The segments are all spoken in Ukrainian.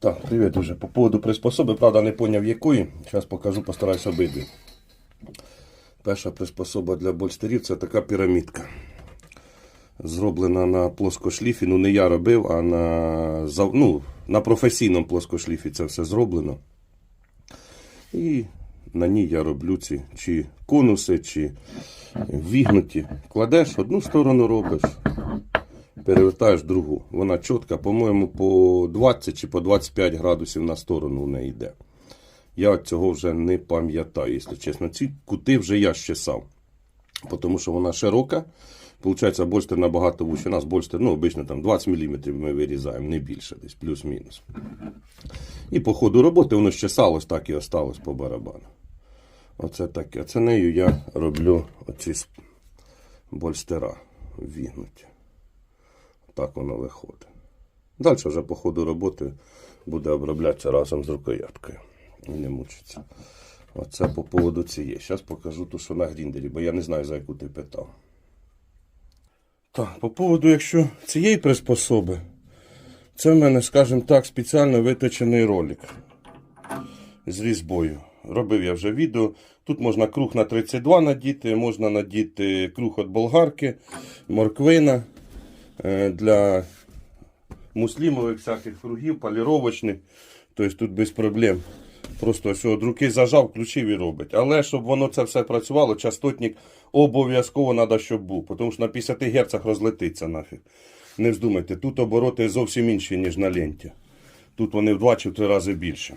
Так, привіт уже. По поводу приспособи, правда, не поняв якої. Зараз покажу, постараюсь обидві. Перша приспособа для больстерів це така пірамідка. Зроблена на плоскошліфі. Ну, не я робив, а на, ну, на професійному плоскошліфі це все зроблено. І на ній я роблю ці чи конуси, чи вігнуті. Кладеш одну сторону робиш, перевертаєш другу. Вона чітка, по-моєму, по 20 чи по 25 градусів на сторону в неї йде. Я цього вже не пам'ятаю, якщо чесно. Ці кути вже я щесав. Тому що вона широка. Получається, больстер набагато вужче. У нас больстер, ну, обично там 20 мм ми вирізаємо, не більше, десь плюс-мінус. І по ходу роботи воно щесалось, так і осталось по барабану. Оце таке. Це нею я роблю оці больстера вігнуті. Так воно виходить. Далі вже по ходу роботи буде оброблятися разом з рукояткою. Не мучиться. Оце по поводу цієї. Зараз покажу ту, що на гріндері, бо я не знаю, за яку ти питав. Так, по поводу, якщо цієї приспособи, це в мене, скажімо так, спеціально виточений ролик з різьбою. Робив я вже відео. Тут можна круг на 32 надіти, можна надіти круг від болгарки, морквина для муслімових всяких кругів, поліровочних. Тобто тут без проблем. Просто ось від руки зажав, включив і робить. Але щоб воно це все працювало, частотник обов'язково треба, щоб був. Тому що на 50 Гц розлетиться нафіг. Не вздумайте, тут обороти зовсім інші, ніж на ленті. Тут вони в 2 чи в 3 рази більше.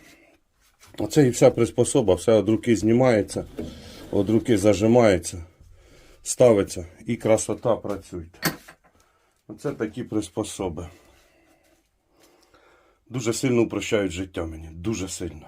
Оце і вся приспособа, все від руки знімається, від руки зажимається, ставиться і красота працює. Оце такі приспособи. Дуже сильно упрощають життя мені. Дуже сильно.